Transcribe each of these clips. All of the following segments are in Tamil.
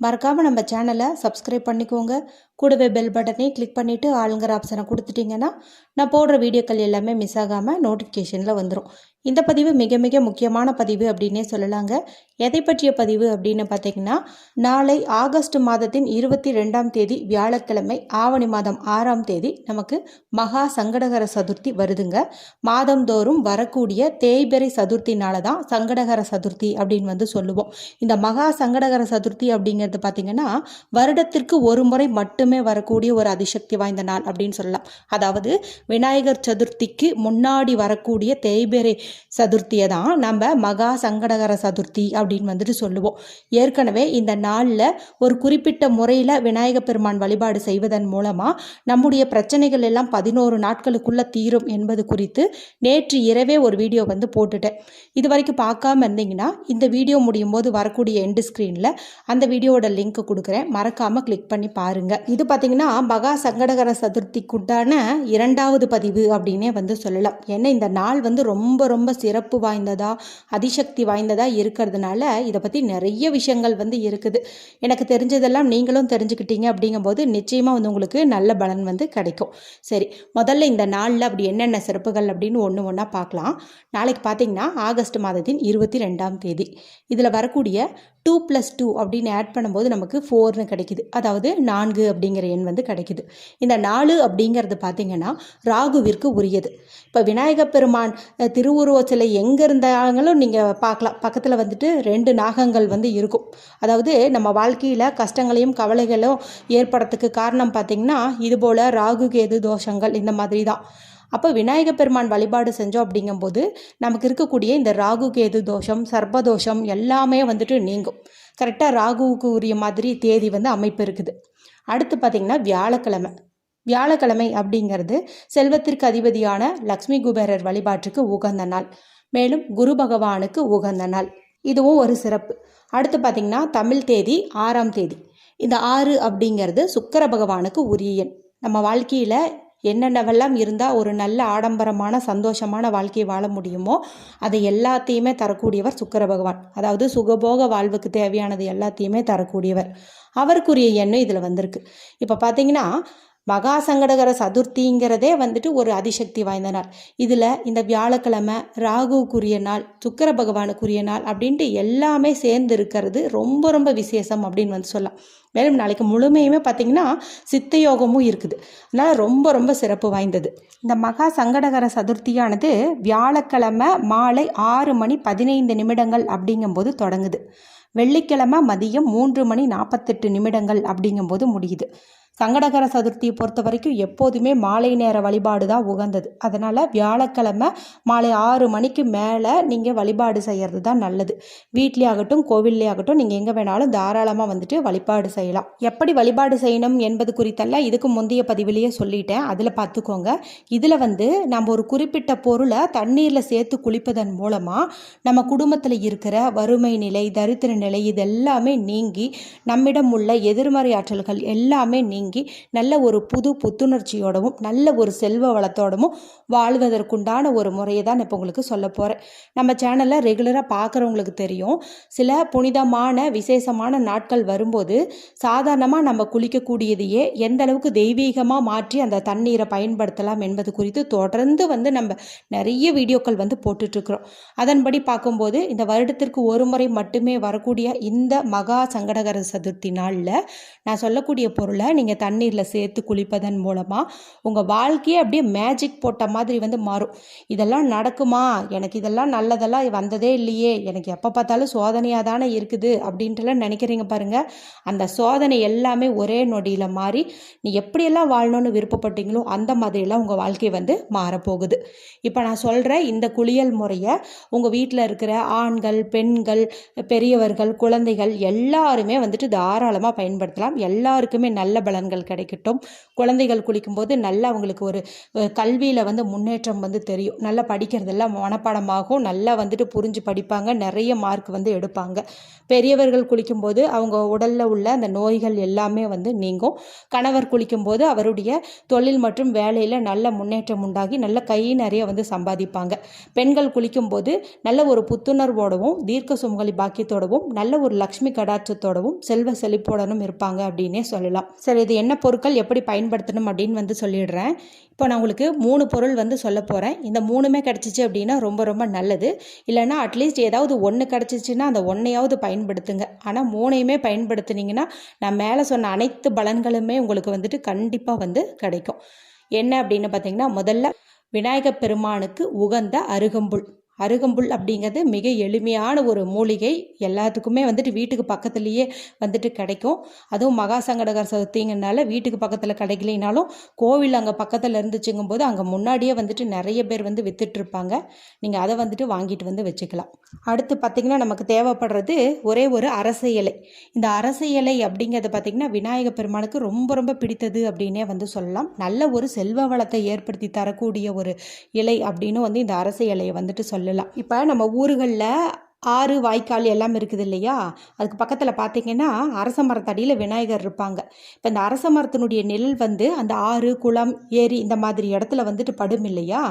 மறக்காமல் நம்ம சேனலை சப்ஸ்கிரைப் பண்ணிக்கோங்க. கூடவே பெல் பட்டனையும் கிளிக் பண்ணிவிட்டு ஆளுங்கிற ஆப்ஷனை கொடுத்துட்டிங்கன்னா நான் போடுற வீடியோக்கள் எல்லாமே மிஸ் ஆகாமல் நோட்டிஃபிகேஷனில் வந்துடும் இந்த பதிவு மிக மிக முக்கியமான பதிவு அப்படின்னே சொல்லலாங்க. எதை பற்றிய பதிவு அப்படின்னு பார்த்தீங்கன்னா நாளை ஆகஸ்ட் மாதத்தின் இருபத்தி ரெண்டாம் தேதி வியாழக்கிழமை ஆவணி மாதம் ஆறாம் தேதி நமக்கு மகா சங்கடகர சதுர்த்தி வருதுங்க. மாதந்தோறும் வரக்கூடிய தேய்பெறை சதுர்த்தினால தான் சங்கடகர சதுர்த்தி அப்படின்னு வந்து சொல்லுவோம். இந்த மகா சங்கடகர சதுர்த்தி அப்படிங்கிறது பார்த்திங்கன்னா வருடத்திற்கு ஒரு முறை மட்டுமே வரக்கூடிய ஒரு அதிசக்தி வாய்ந்த நாள் அப்படின்னு சொல்லலாம். அதாவது விநாயகர் சதுர்த்திக்கு முன்னாடி வரக்கூடிய தேய்பிரை சதுர்த்தியை தான் நம்ம மகா சங்கடகர சதுர்த்தி அப்படின்னு வந்துட்டு சொல்லுவோம். ஏற்கனவே இந்த நாளில் ஒரு குறிப்பிட்ட முறையில் விநாயகப் பெருமான் வழிபாடு செய்வதன் மூலமாக நம்முடைய பிரச்சனைகள் எல்லாம் பதினோரு நாட்களுக்குள்ளே தீரும் என்பது குறித்து நேற்று இரவே ஒரு வீடியோ வந்து போட்டுட்டேன். இது வரைக்கும் பார்க்காம இருந்தீங்கன்னா இந்த வீடியோ முடியும் போது வரக்கூடிய எண்டு ஸ்க்ரீனில் அந்த வீடியோவோட லிங்க் கொடுக்குறேன். மறக்காமல் கிளிக் பண்ணி பாருங்கள் இது பார்த்தீங்கன்னா மகா சங்கடகர சதுர்த்திக்குண்டான இரண்டாவது பதிவு அப்படின்னே வந்து சொல்லலாம். ஏன்னா இந்த நாள் வந்து ரொம்ப ரொம்ப சிறப்பு வாய்ந்ததா அதிசக்தி வாய்ந்ததாக இருக்கிறதுனால இதை பற்றி நிறைய விஷயங்கள் வந்து இருக்குது. எனக்கு தெரிஞ்சதெல்லாம் நீங்களும் தெரிஞ்சுக்கிட்டீங்க அப்படிங்கும்போது நிச்சயமாக வந்து உங்களுக்கு நல்ல பலன் வந்து கிடைக்கும். சரி முதல்ல இந்த நாளில் அப்படி என்னென்ன சிறப்புகள் அப்படின்னு ஒன்று ஒன்றா பார்க்கலாம் நாளைக்கு பார்த்தீங்கன்னா ஆகஸ்ட் மாதத்தின் இருபத்தி ரெண்டாம் தேதி. இதில் வரக்கூடிய டூ ப்ளஸ் டூ அப்படின்னு ஆட் பண்ணும்போது நமக்கு ஃபோர்னு கிடைக்குது. அதாவது நான்கு அப்படிங்கிற எண் வந்து கிடைக்குது. இந்த நாலு அப்படிங்கிறது பார்த்திங்கன்னா ராகுவிற்கு உரியது. இப்போ விநாயக பெருமான் திருவுருவ சிலை எங்கே இருந்தாங்களும் நீங்கள் பார்க்கலாம் பக்கத்தில் வந்துட்டு ரெண்டு நாகங்கள் வந்து இருக்கும். அதாவது நம்ம வாழ்க்கையில் கஷ்டங்களையும் கவலைகளும் ஏற்படுறதுக்கு காரணம் பார்த்திங்கன்னா இதுபோல் ராகு கேது தோஷங்கள் இந்த மாதிரி தான் அப்போ விநாயக பெருமான் வழிபாடு செஞ்சோம் அப்படிங்கும்போது நமக்கு இருக்கக்கூடிய இந்த ராகு கேது தோஷம் சர்ப்பதோஷம் எல்லாமே வந்துட்டு நீங்கும். கரெக்டாக ராகுவுக்கு உரிய மாதிரி தேதி வந்து அமைப்பு இருக்குது. அடுத்து பார்த்திங்கன்னா வியாழக்கிழமை. வியாழக்கிழமை அப்படிங்கிறது செல்வத்திற்கு அதிபதியான லக்ஷ்மி குபேரர் வழிபாட்டுக்கு உகந்த நாள். மேலும் குரு பகவானுக்கு உகந்த நாள். இதுவும் ஒரு சிறப்பு. அடுத்து பார்த்திங்கன்னா தமிழ் தேதி ஆறாம் தேதி. இந்த ஆறு அப்படிங்கிறது சுக்கர பகவானுக்கு உரிய எண். நம்ம வாழ்க்கையில் என்னென்னவெல்லாம் இருந்தால் ஒரு நல்ல ஆடம்பரமான சந்தோஷமான வாழ்க்கையை வாழ முடியுமோ அதை எல்லாத்தையுமே தரக்கூடியவர் சுக்கர பகவான். அதாவது சுகபோக வாழ்வுக்கு தேவையானது எல்லாத்தையுமே தரக்கூடியவர். அவருக்குரிய எண்ணம் இதில் வந்திருக்கு. இப்போ பார்த்தீங்கன்னா மகா சங்கடகர சதுர்த்திங்கிறதே வந்துட்டு ஒரு அதிசக்தி வாய்ந்த நாள். இதில் இந்த வியாழக்கிழமை ராகுவுக்குரிய நாள் சுக்கர பகவானுக்குரிய நாள் அப்படின்ட்டு எல்லாமே சேர்ந்து இருக்கிறது ரொம்ப ரொம்ப விசேஷம் அப்படின்னு வந்து சொல்லலாம். மேலும் நாளைக்கு முழுமையுமே பார்த்திங்கன்னா சித்த யோகமும் இருக்குது. அதனால் ரொம்ப ரொம்ப சிறப்பு வாய்ந்தது. இந்த மகா சங்கடகர சதுர்த்தியானது வியாழக்கிழமை மாலை ஆறு மணி பதினைந்து நிமிடங்கள் அப்படிங்கும்போது தொடங்குது. வெள்ளிக்கிழமை மதியம் மூன்று மணி நாற்பத்தெட்டு நிமிடங்கள் அப்படிங்கும்போது முடியுது. சங்கடகர சதுர்த்தியை பொறுத்த வரைக்கும் எப்போதுமே மாலை நேர வழிபாடு தான் உகந்தது. அதனால் வியாழக்கிழமை மாலை ஆறு மணிக்கு மேலே நீங்கள் வழிபாடு செய்கிறது தான் நல்லது. வீட்லேயே ஆகட்டும் கோவில்லே ஆகட்டும் நீங்கள் எங்கே வேணாலும் தாராளமாக வந்துட்டு வழிபாடு செய்யலாம். எப்படி வழிபாடு செய்யணும் என்பது குறித்தெல்லாம் இதுக்கு முந்தைய பதிவிலேயே சொல்லிட்டேன். அதில் பார்த்துக்கோங்க இதில் வந்து நம்ம ஒரு குறிப்பிட்ட பொருளை தண்ணீரில் சேர்த்து குளிப்பதன் மூலமாக நம்ம குடும்பத்தில் இருக்கிற வறுமை நிலை தரித்திர நிலை இது எல்லாமே நீங்கி நம்மிடம் உள்ள எதிர்மறை ஆற்றல்கள் எல்லாமே நீங்கி நல்ல ஒரு புது புத்துணர்ச்சியோடவும் நல்ல ஒரு செல்வ வளத்தோடவும் வாழ்வதற்குண்டான ஒரு முறையை தான் இப்போ உங்களுக்கு சொல்ல போகிறேன் நம்ம சேனலில் ரெகுலராக பார்க்குறவங்களுக்கு தெரியும். சில புனிதமான விசேஷமான நாட்கள் வரும்போது சாதாரணமாக நம்ம குளிக்கக்கூடியதையே எந்த அளவுக்கு தெய்வீகமாக மாற்றி அந்த தண்ணீரை பயன்படுத்தலாம் என்பது குறித்து தொடர்ந்து வந்து நம்ம நிறைய வீடியோக்கள் வந்து போட்டுட்ருக்குறோம். அதன்படி பார்க்கும்போது இந்த வருடத்திற்கு ஒரு முறை மட்டுமே வரக்கூடிய இந்த மகா சங்கடகர சதுர்த்தி நாளில் நான் சொல்லக்கூடிய பொருளை நீங்கள் நீங்கள் தண்ணீரில் சேர்த்து குளிப்பதன் மூலமாக உங்கள் வாழ்க்கையே அப்படியே மேஜிக் போட்ட மாதிரி வந்து மாறும். இதெல்லாம் நடக்குமா? எனக்கு இதெல்லாம் நல்லதெல்லாம் வந்ததே இல்லையே. எனக்கு எப்போ பார்த்தாலும் சோதனையாக தானே இருக்குது அப்படின்ட்டுலாம் நினைக்கிறீங்க பாருங்கள் அந்த சோதனை எல்லாமே ஒரே நொடியில் மாறி நீ எப்படியெல்லாம் வாழணும்னு விருப்பப்பட்டீங்களோ அந்த மாதிரியெல்லாம் உங்கள் வாழ்க்கை வந்து மாறப்போகுது. இப்போ நான் சொல்கிற இந்த குளியல் முறையை உங்கள் வீட்டில் இருக்கிற ஆண்கள் பெண்கள் பெரியவர்கள் குழந்தைகள் எல்லாருமே வந்துட்டு தாராளமாக பயன்படுத்தலாம். எல்லாருக்குமே நல்ல பலன் பலன்கள் கிடைக்கட்டும். குழந்தைகள் குளிக்கும்போது நல்லா அவங்களுக்கு ஒரு கல்வியில் வந்து முன்னேற்றம் வந்து தெரியும். நல்லா படிக்கிறதெல்லாம் மனப்பாடமாகும். நல்லா வந்துட்டு புரிஞ்சு படிப்பாங்க. நிறைய மார்க் வந்து எடுப்பாங்க. பெரியவர்கள் குளிக்கும்போது அவங்க உடலில் உள்ள அந்த நோய்கள் எல்லாமே வந்து நீங்கும். கணவர் குளிக்கும்போது அவருடைய தொழில் மற்றும் வேலையில் நல்ல முன்னேற்றம் உண்டாகி நல்ல கை நிறைய வந்து சம்பாதிப்பாங்க. பெண்கள் குளிக்கும்போது நல்ல ஒரு புத்துணர்வோடவும் தீர்க்க சுமங்கலி பாக்கியத்தோடவும் நல்ல ஒரு லக்ஷ்மி கடாட்சத்தோடவும் செல்வ செழிப்போடனும் இருப்பாங்க அப்படின்னே சொல்லலாம். சரி இது என்ன பொருட்கள் எப்படி பயன்படுத்தணும் அப்படின்னு வந்து சொல்லிடுறேன். இப்போ நான் உங்களுக்கு மூணு பொருள் வந்து சொல்ல போகிறேன் இந்த மூணுமே கிடச்சிச்சு அப்படின்னா ரொம்ப ரொம்ப நல்லது. இல்லைன்னா அட்லீஸ்ட் ஏதாவது ஒன்று கிடச்சிச்சின்னா அந்த ஒன்றையாவது பயன்படுத்துங்க. ஆனால் மூணையுமே பயன்படுத்துனீங்கன்னா நான் மேலே சொன்ன அனைத்து பலன்களுமே உங்களுக்கு வந்துட்டு கண்டிப்பாக வந்து கிடைக்கும். என்ன அப்படின்னு பார்த்தீங்கன்னா முதல்ல விநாயகப் பெருமானுக்கு உகந்த அருகம்புல். அருகம்புல் அப்படிங்கிறது மிக எளிமையான ஒரு மூலிகை. எல்லாத்துக்குமே வந்துட்டு வீட்டுக்கு பக்கத்துலேயே வந்துட்டு கிடைக்கும். அதுவும் மகா சங்கடகர் சதுர்த்திங்கனால வீட்டுக்கு பக்கத்தில் கிடைக்கலைனாலும் கோவில் அங்கே பக்கத்தில் இருந்துச்சுங்கும் போது அங்கே முன்னாடியே வந்துட்டு நிறைய பேர் வந்து வித்துட்ருப்பாங்க நீங்கள் அதை வந்துட்டு வாங்கிட்டு வந்து வச்சுக்கலாம். அடுத்து பார்த்திங்கன்னா நமக்கு தேவைப்படுறது ஒரே ஒரு அரச இலை. இந்த அரச இலை அப்படிங்கிறது பார்த்திங்கன்னா விநாயக பெருமானுக்கு ரொம்ப ரொம்ப பிடித்தது அப்படின்னே வந்து சொல்லலாம். நல்ல ஒரு செல்வ வளத்தை ஏற்படுத்தி தரக்கூடிய ஒரு இலை அப்படின்னு வந்து இந்த அரச இலையை வந்துட்டு சொல்லலாம். இப்போ நம்ம ஊர்களில் ஆறு வாய்க்கால் எல்லாம் இருக்குது இல்லையா? அதுக்கு பக்கத்தில் பார்த்தீங்கன்னா அரச மரத்தடியில் விநாயகர் இருப்பாங்க. இப்போ இந்த அரச மரத்தினுடைய நிழல் வந்து அந்த ஆறு குளம் ஏரி இந்த மாதிரி இடத்துல வந்துட்டு படும் இல்லையா?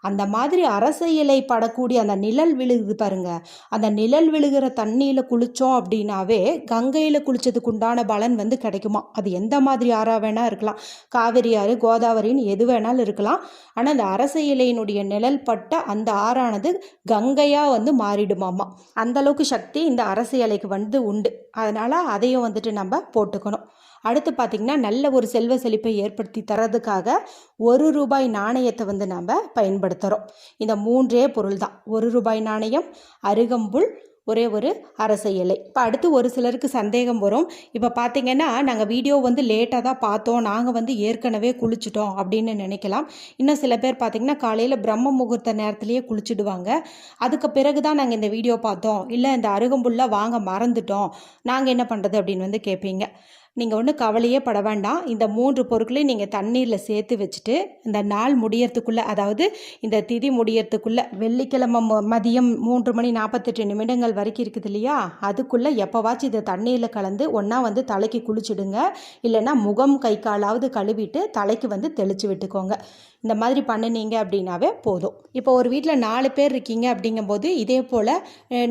அந்த மாதிரி அரச இலை படக்கூடிய அந்த நிழல் விழுகுது பாருங்க. அந்த நிழல் விழுகிற தண்ணியில் குளித்தோம் அப்படின்னாவே கங்கையில் குளித்ததுக்கு உண்டான பலன் வந்து கிடைக்குமா? அது எந்த மாதிரி ஆறாக வேணால் இருக்கலாம். காவிரி ஆறு கோதாவரின்னு எது வேணாலும் இருக்கலாம். ஆனால் அந்த அரச இலையினுடைய நிழல் பட்ட அந்த ஆறானது கங்கையாக வந்து மாறிடுமாமா? அந்தளவுக்கு சக்தி இந்த அரச இலைக்கு வந்து உண்டு. அதனால் அதையும் வந்துட்டு நம்ம போட்டுக்கணும். அடுத்து பார்த்திங்கன்னா நல்ல ஒரு செல்வ செழிப்பை ஏற்படுத்தி தரதுக்காக ஒரு ரூபாய் நாணயத்தை வந்து நம்ம பயன்படுத்துகிறோம் இந்த மூன்றே பொருள் தான் ஒரு ரூபாய் நாணயம் அருகம்புல் ஒரே ஒரு அரச இலை இப்போ அடுத்து ஒரு சிலருக்கு சந்தேகம் வரும். இப்போ பார்த்தீங்கன்னா நாங்கள் வீடியோ வந்து லேட்டாக தான் பார்த்தோம் நாங்கள் வந்து ஏற்கனவே குளிச்சிட்டோம் அப்படின்னு நினைக்கலாம். இன்னும் சில பேர் பார்த்தீங்கன்னா காலையில் பிரம்ம முகூர்த்த நேரத்துலேயே குளிச்சுடுவாங்க. அதுக்கு பிறகு தான் நாங்கள் இந்த வீடியோ பார்த்தோம். இல்லை இந்த அருகம்புல்ல வாங்க மறந்துட்டோம். நாங்கள் என்ன பண்ணுறது அப்படின்னு வந்து கேட்பீங்க நீங்கள் ஒன்றும் கவலையே பட வேண்டாம். இந்த மூன்று பொருட்களையும் நீங்கள் தண்ணீரில் சேர்த்து வச்சுட்டு இந்த நாள் முடியறதுக்குள்ளே அதாவது இந்த திதி முடியறதுக்குள்ளே வெள்ளிக்கிழமை மதியம் மூன்று மணி நாற்பத்தெட்டு நிமிடங்கள் வரைக்கும் இருக்குது இல்லையா? அதுக்குள்ளே எப்போவாச்சும் இதை தண்ணீரில் கலந்து ஒன்றா வந்து தலைக்கு குளிச்சுடுங்க. இல்லைன்னா முகம் கை காலாவது கழுவிட்டு தலைக்கு வந்து தெளித்து விட்டுக்கோங்க. இந்த மாதிரி பண்ணினீங்க அப்படின்னாவே போதும். இப்போ ஒரு வீட்டில் நாலு பேர் இருக்கீங்க அப்படிங்கும்போது இதே போல்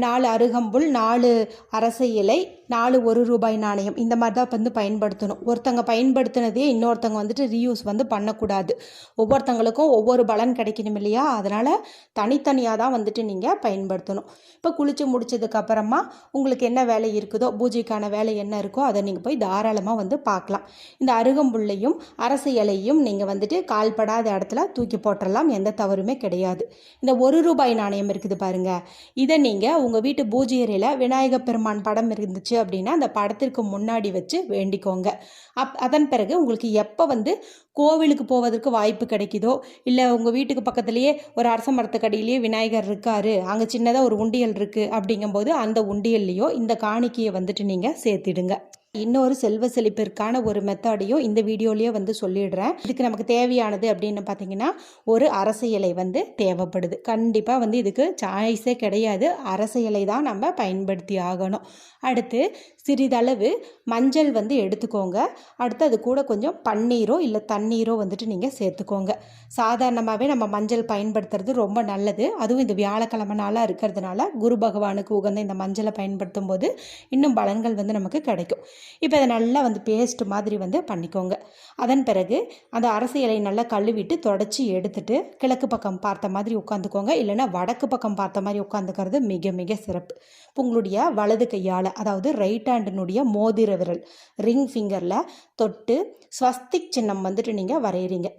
நாலு அருகம்புல் நாலு அரச இலை நாலு ஒரு ரூபாய் நாணயம் இந்த மாதிரி தான் வந்து பயன்படுத்தணும். ஒருத்தங்க பயன்படுத்தினதே இன்னொருத்தங்க வந்துட்டு ரீயூஸ் வந்து பண்ணக்கூடாது. ஒவ்வொருத்தங்களுக்கும் ஒவ்வொரு பலன் கிடைக்கணும் இல்லையா? அதனால் தனித்தனியாக தான் வந்துட்டு நீங்கள் பயன்படுத்தணும். இப்போ குளித்து முடிச்சதுக்கப்புறமா உங்களுக்கு என்ன வேலை இருக்குதோ பூஜைக்கான வேலை என்ன இருக்கோ அதை நீங்கள் போய் தாராளமாக வந்து பார்க்கலாம். இந்த அருகம்புல்லையும் அரச இலையும் நீங்கள் வந்துட்டு கால்படாத இடத்துல தூக்கி போட்டுடலாம் எந்த தவறுமே கிடையாது. இந்த ஒரு ரூபாய் நாணயம் இருக்குது பாருங்க. இதை நீங்கள் உங்கள் வீட்டு பூஜை அறையில் விநாயகப் பெருமான் படம் இருந்துச்சு அப்படின்னா அந்த படத்திற்கு முன்னாடி வச்சு வேண்டிக்கோங்க. அப் அதன் பிறகு உங்களுக்கு எப்போ வந்து கோவிலுக்கு போவதற்கு வாய்ப்பு கிடைக்குதோ இல்லை உங்கள் வீட்டுக்கு பக்கத்துலேயே ஒரு அரச மரத்துக்கடியிலேயே விநாயகர் இருக்காரு அங்கே சின்னதாக ஒரு உண்டியல் இருக்குது அப்படிங்கும்போது அந்த உண்டியல்லையோ இந்த காணிக்கையை வந்துட்டு நீங்கள் சேர்த்திடுங்க. இன்னொரு செல்வ செழிப்பிற்கான ஒரு மெத்தடையும் இந்த வீடியோலேயே வந்து சொல்லிடுறேன். இதுக்கு நமக்கு தேவையானது அப்படின்னு பார்த்தீங்கன்னா ஒரு அரச இலை வந்து தேவைப்படுது. கண்டிப்பாக வந்து இதுக்கு சாய்ஸே கிடையாது. அரச இலை தான் நம்ம பயன்படுத்தி ஆகணும். அடுத்து சிறிதளவு மஞ்சள் வந்து எடுத்துக்கோங்க. அடுத்து அது கூட கொஞ்சம் பன்னீரோ இல்லை தண்ணீரோ வந்துட்டு நீங்கள் சேர்த்துக்கோங்க. சாதாரணமாகவே நம்ம மஞ்சள் பயன்படுத்துறது ரொம்ப நல்லது. அதுவும் இந்த வியாழக்கிழமை நாளாக இருக்கிறதுனால குரு பகவானுக்கு உகந்த இந்த மஞ்சளை பயன்படுத்தும் போது இன்னும் பலன்கள் வந்து நமக்கு கிடைக்கும். இப்போ அதை நல்லா வந்து பேஸ்ட் மாதிரி வந்து பண்ணிக்கோங்க. அதன் பிறகு அந்த அரசியலை நல்லா கழுவிட்டு தொடச்சி எடுத்துட்டு கிழக்கு பக்கம் பார்த்த மாதிரி உட்காந்துக்கோங்க. இல்லைன்னா வடக்கு பக்கம் பார்த்த மாதிரி உட்காந்துக்கிறது மிக மிக சிறப்பு. உங்களுடைய வலது கையால் அதாவது ரைட் ஹேண்டினுடைய மோதிர விரல் ரிங் ஃபிங்கரில் தொட்டு ஸ்வஸ்திக் சின்னம் வந்துட்டு நீங்கள் வரைகிறீங்க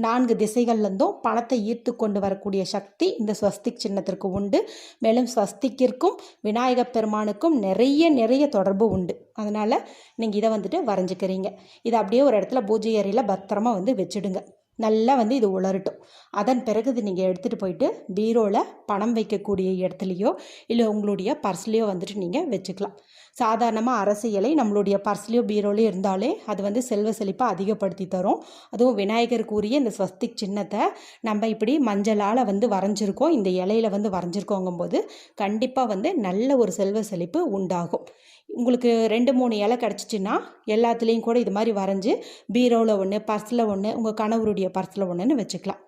நான்கு திசைகள்லேருந்தும் பணத்தை ஈர்த்து கொண்டு வரக்கூடிய சக்தி இந்த ஸ்வஸ்திக் சின்னத்திற்கு உண்டு. மேலும் ஸ்வஸ்திக்கிற்கும் விநாயகப் பெருமானுக்கும் நிறைய நிறைய தொடர்பு உண்டு. அதனால் நீங்கள் இதை வந்துட்டு வரைஞ்சிக்கிறீங்க. இதை அப்படியே ஒரு இடத்துல பூஜை அறையில் பத்திரமா வந்து வச்சுடுங்க. நல்லா வந்து இது உலரட்டும். அதன் பிறகு இது நீங்கள் எடுத்துகிட்டு போயிட்டு பீரோவில் பணம் வைக்கக்கூடிய இடத்துலையோ இல்லை உங்களுடைய பர்ஸ்லேயோ வந்துட்டு நீங்கள் வச்சுக்கலாம். சாதாரணமாக அரசு இலை நம்மளுடைய பர்ஸ்லேயோ பீரோலையோ இருந்தாலே அது வந்து செல்வ செழிப்பை அதிகப்படுத்தி தரும். அதுவும் விநாயகருக்கு உரிய இந்த ஸ்வஸ்திக் சின்னத்தை நம்ம இப்படி மஞ்சளால் வந்து வரைஞ்சிருக்கோம் இந்த இலையில வந்து வரைஞ்சிருக்கோங்கும்போது கண்டிப்பாக வந்து நல்ல ஒரு செல்வ செழிப்பு உண்டாகும். உங்களுக்கு ரெண்டு மூணு இலை கிடச்சிச்சின்னா எல்லாத்துலேயும் கூட இது மாதிரி வரைஞ்சி பீரோவில் ஒன்று பர்ஸில் ஒன்று உங்கள் கணவருடைய பர்ஸில் ஒன்றுன்னு வச்சுக்கலாம்.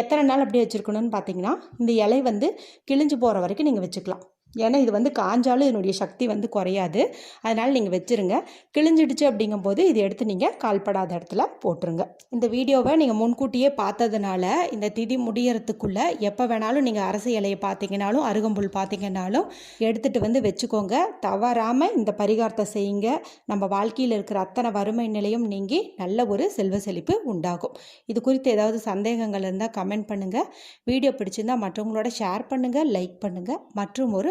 எத்தனை நாள் அப்படியே வச்சுருக்கணும்னு பார்த்தீங்கன்னா இந்த இலை வந்து கிழிஞ்சு போகிற வரைக்கும் நீங்கள் வச்சுக்கலாம். ஏன்னா இது வந்து காஞ்சாலும் இதனுடைய சக்தி வந்து குறையாது. அதனால் நீங்கள் வச்சுருங்க. கிழிஞ்சிடுச்சு அப்படிங்கும்போது இது எடுத்து நீங்கள் கால்படாத இடத்துல போட்டுருங்க. இந்த வீடியோவை நீங்கள் முன்கூட்டியே பார்த்ததுனால இந்த திதி முடியறதுக்குள்ளே எப்போ வேணாலும் நீங்கள் அரசு இலையை பார்த்தீங்கனாலும் அருகம்புல் பார்த்தீங்கன்னாலும் எடுத்துகிட்டு வந்து வச்சுக்கோங்க. தவறாமல் இந்த பரிகாரத்தை செய்யுங்க. நம்ம வாழ்க்கையில் இருக்கிற அத்தனை வறுமை நிலையும் நீங்கி நல்ல ஒரு செல்வ செழிப்பு உண்டாகும். இது குறித்து ஏதாவது சந்தேகங்கள் இருந்தால் கமெண்ட் பண்ணுங்கள் வீடியோ பிடிச்சிருந்தால் மற்றவங்களோட ஷேர் பண்ணுங்கள் லைக் பண்ணுங்கள் மற்றும் ஒரு